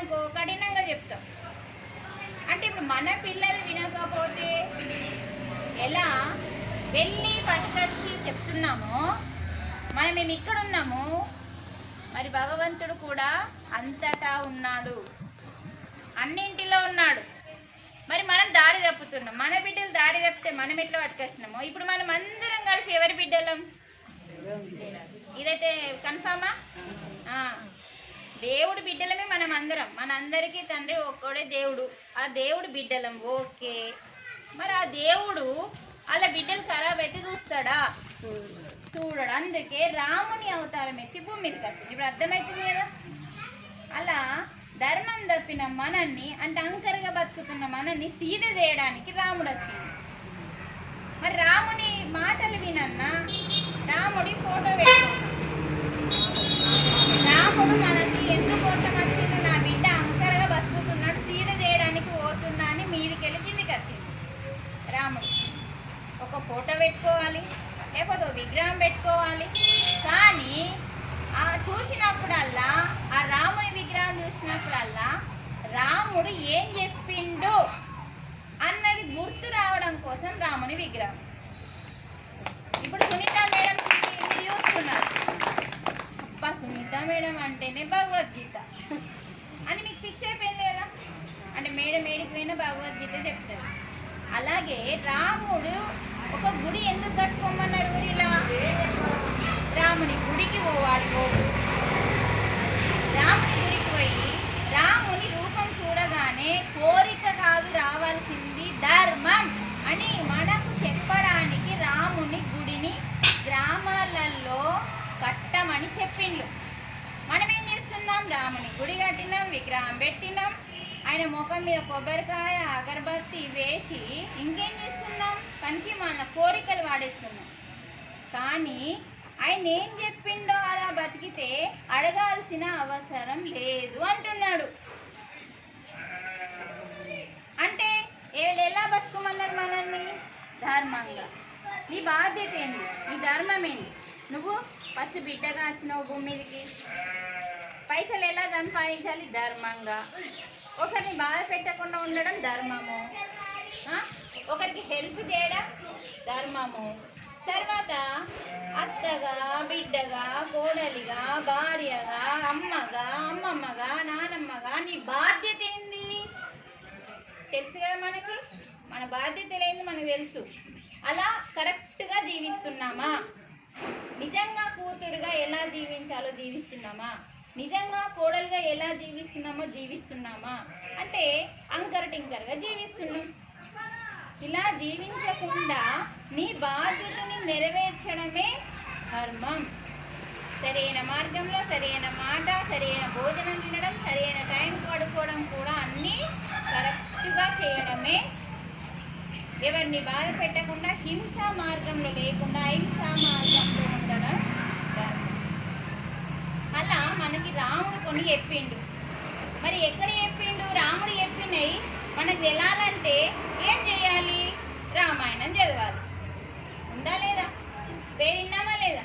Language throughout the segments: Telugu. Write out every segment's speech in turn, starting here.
అనుకో కఠినంగా చెప్తాం. అంటే ఇప్పుడు మన పిల్లలు వినకపోతే ఎలా వెళ్ళి పట్టుకొచ్చి చెప్తున్నామో మనం మేము ఇక్కడ ఉన్నాము మరి భగవంతుడు కూడా అంతటా ఉన్నాడు. అన్నింటిలో ఉన్నాడు. మరి మనం దారి తప్పుతున్నాం. మన బిడ్డలు దారి తప్పితే మనం ఎట్లా పట్టుకొచ్చినామో? ఇప్పుడు మనం అందరం కలిసి ఎవరి బిడ్డలం? ఇదైతే కన్ఫామా దేవుడు బిడ్డలమే మనం అందరం మనందరికీ తండ్రి ఒక్కడే దేవుడు. ఆ దేవుడు బిడ్డలం ఓకే. మరి ఆ దేవుడు అలా బిడ్డలు ఖరాబ్ అయితే చూస్తాడా? చూడడు. అందుకే రాముని అవతారం ఇచ్చి భూమి మీదకి వచ్చింది. ఇప్పుడు అర్థమవుతుంది కదా? అలా ధర్మం తప్పిన మనల్ని అంటే అంకరగా బతుకుతున్న మనల్ని సీద చేయడానికి రాముడు వచ్చింది మరి రాముని మాటలు వినన్నా రాముడి ఫోటో పెట్టుకున్నాం రాముడు మనకి ఎందుకోసం వచ్చిండు నా బిడ్డ అంకరగా బతుకుతున్నాడు సీద చేయడానికి పోతున్నా అని మీదికెళ్ళి కిందికి వచ్చింది రాముడు ఒక ఫోటో పెట్టుకోవాలి లేకపోతే విగ్రహం పెట్టుకోవాలి. కానీ ఆ చూసినప్పుడల్లా ఆ రాముని విగ్రహం చూసినప్పుడల్లా రాముడు ఏం చెప్పిండు అన్నది గుర్తు రావడం కోసం రాముని విగ్రహం. ఇప్పుడు సునీత మేడం చూస్తున్నారు. అబ్బా సునీత మేడం అంటేనే భగవద్గీత. అని మీకు ఫిక్స్ అయిపోయింది కదా? అంటే మేడం ఏడికి పోయినా భగవద్గీత చెప్తారు. అలాగే రాముడు ఒక గుడి ఎందుకు కట్టుకోమన్నారు ఊరిలా? రాముని గుడికి పోవాలి రాముని గుడికి పోయి రాముని రూపం చూడగానే కోరిక కాదు రావాల్సింది ధర్మం అని మనకు చెప్పడానికి రాముని గుడిని గ్రామాలలో కట్టమని చెప్పిండ్రు మనం ఏం చేస్తున్నాం? రాముని గుడి కట్టినాం విగ్రహం పెట్టినాం. ఆయన ముఖం మీద కొబ్బరికాయ అగరబత్తి వేసి ఇంకేం చేస్తున్నాం? పనికి మన కోరికలు వాడేస్తున్నాం. కానీ ఆయన ఏం చెప్పిండో అలా బతికితే అడగాల్సిన అవసరం లేదు అంటున్నాడు. అంటే ఏళ్ళు ఎలా మనల్ని? ధర్మంగా. నీ బాధ్యత ఏంటి నీ ధర్మం ఏంటి నువ్వు ఫస్ట్ బిడ్డగా వచ్చినావు భూమి మీదకి. పైసలు ఎలా సంపాదించాలి? ధర్మంగా. ఒకరిని బాధ పెట్టకుండా ఉండడం ధర్మము. ఒకరికి హెల్ప్ చేయడం ధర్మము. తర్వాత అత్తగా బిడ్డగా కోడలిగా భార్యగా అమ్మగా అమ్మమ్మగా నానమ్మగా నీ బాధ్యత ఏంది? తెలుసు కదా మనకి? మన బాధ్యత లేని మనకు తెలుసు? అలా కరెక్ట్గా జీవిస్తున్నామా? నిజంగా కూతురుగా ఎలా జీవించాలో జీవిస్తున్నామా? నిజంగా కోడలుగా ఎలా జీవిస్తున్నామో జీవిస్తున్నామా? అంటే అంకర టింకరగా జీవిస్తున్నాం. ఇలా జీవించకుండా నీ బాధ్యతని నెరవేర్చడమే ధర్మం. సరైన మార్గంలో సరైన మాట సరైన భోజనం తినడం సరైన టైం పడుకోవడం కూడా అన్నీ కరెక్ట్గా చేయడమే. ఎవరిని బాధ పెట్టకుండా హింసా మార్గంలో లేకుండా అహింసా మార్గంలో ఉండడం ధర్మం. అలా మనకి రాముడు కొన్ని చెప్పిండు. మరి ఎక్కడ చెప్పిండు? రాముడు చెప్పినవి మనకు తెలాలంటే ఏం చేయాలి? రామాయణం చదవాలి. ఉందా లేదా? పేరున్నామా లేదా?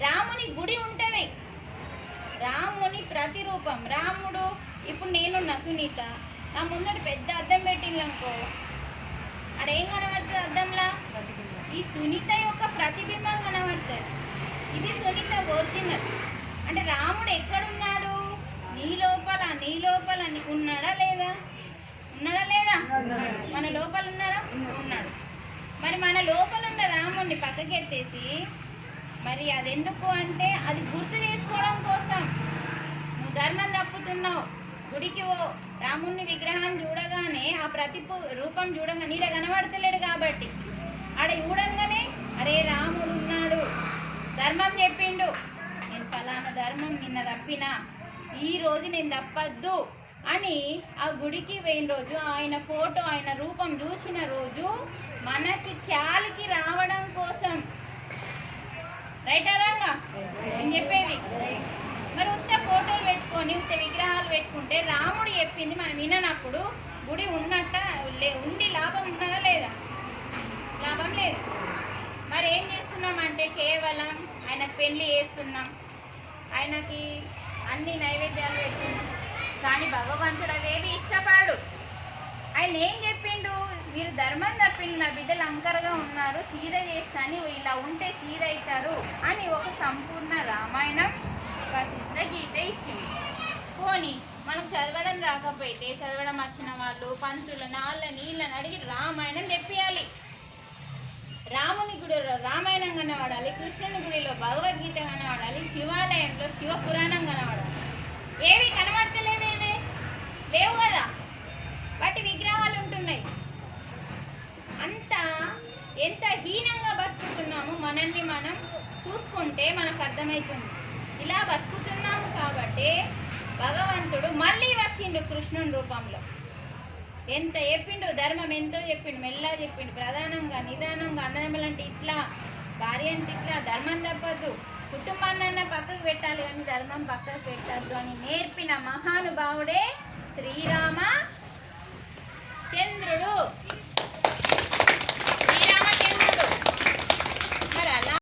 రాముని గుడి ఉంటుంది. రాముని ప్రతిరూపం. రాముడు ఇప్పుడు నేనున్నా సునీత. నా ముందట పెద్ద అద్దం పెట్టిందనుకో అడేం కనబడుతుంది అద్దంలా? ఈ సునీత యొక్క ప్రతిబింబం కనబడుతుంది. ఇది సునీత ఒరిజినల్. అంటే రాముడు ఎక్కడున్నాడు? నీ లోపల నీ లోపల ఉన్నాడా లేదా? ఉన్నాడా లేదా? మన లోపల ఉన్నాడా? ఉన్నాడు. మరి మన లోపల ఉన్న రాముడిని పక్కకెత్తేసి మరి అది ఎందుకు అంటే అది గుర్తు చేసుకోవడం కోసం. నువ్వు ధర్మం తప్పుతున్నావు. గుడికి ఓ రాముణ్ణి విగ్రహాన్ని చూడగానే ఆ ప్రతిపు రూపం చూడగా నీడ కనబడతలేడు కాబట్టి. ఆడ చూడంగానే అరే రాముడు ఉన్నాడు. ధర్మం చెప్పిండు. నేను ఫలానా ధర్మం నిన్న తప్పినా. ఈ రోజు నేను తప్పద్దు అని ఆ గుడికి పోయిన రోజు ఆయన ఫోటో ఆయన రూపం చూసిన రోజు మనకి ఖ్యాలికి రావడం కోసం. రైటా రాగా? నేను చెప్పేది. మరి ఉత్త ఫోటోలు పెట్టుకొని ఉత్త విగ్రహాలు పెట్టుకుంటే రాముడు చెప్పింది మనం విననప్పుడు గుడి ఉన్నట్ట లే- ఉండి లాభం ఉన్నదా లేదా? లాభం లేదు. మరి ఏం చేస్తున్నాం అంటే కేవలం ఆయనకు పెళ్ళి చేస్తున్నాం. ఆయనకి అన్ని నైవేద్యాలు పెడుతున్నాం కానీ భగవంతుడు అవేవి ఇష్టపడు. ఆయన ఏం చెప్పిండు? మీరు ధర్మం తప్పిండు నా బిడ్డలు అంకరగా ఉన్నారు సీద చేస్తాను ఇలా ఉంటే సీద అవుతారు అని ఒక సంపూర్ణ రామాయణం వశిష్ట గీత ఇచ్చింది పోనీ మనకు చదవడం రాకపోతే చదవడం వచ్చిన వాళ్ళు పంతులు నాళ్ళ నీళ్ళని అడిగి రామాయణం తెప్పియాలి రాముని గుడి రామాయణం కనబడాలి కృష్ణుని గుడిలో భగవద్గీత కనబడాలి శివాలయంలో శివ పురాణం కనబడాలి. ఏవి కనబడతలేవేవే లేవు కదా. వాటి విగ్రహాలు ఉంటున్నాయి. అంత ఎంత హీనంగా బతుకుతున్నామో మనల్ని మనం చూసుకుంటే మనకు అర్థమవుతుంది ఇలా బతుకుతున్నాము కాబట్టి భగవంతుడు మళ్ళీ వచ్చిండు కృష్ణుని రూపంలో. ఎంత చెప్పిండు ధర్మం ఎంతో చెప్పిండు మెల్లగా చెప్పిండు ప్రధానంగా నిదానంగా అన్నదమ్ములు అంటే ఇట్లా భార్య అంటే ఇట్లా ధర్మం తప్పదు. కుటుంబాన్నైనా పక్కకు పెట్టాలి కానీ ధర్మం పక్కకు పెట్టద్దు అని నేర్పిన మహానుభావుడే శ్రీరామ చంద్రుడు.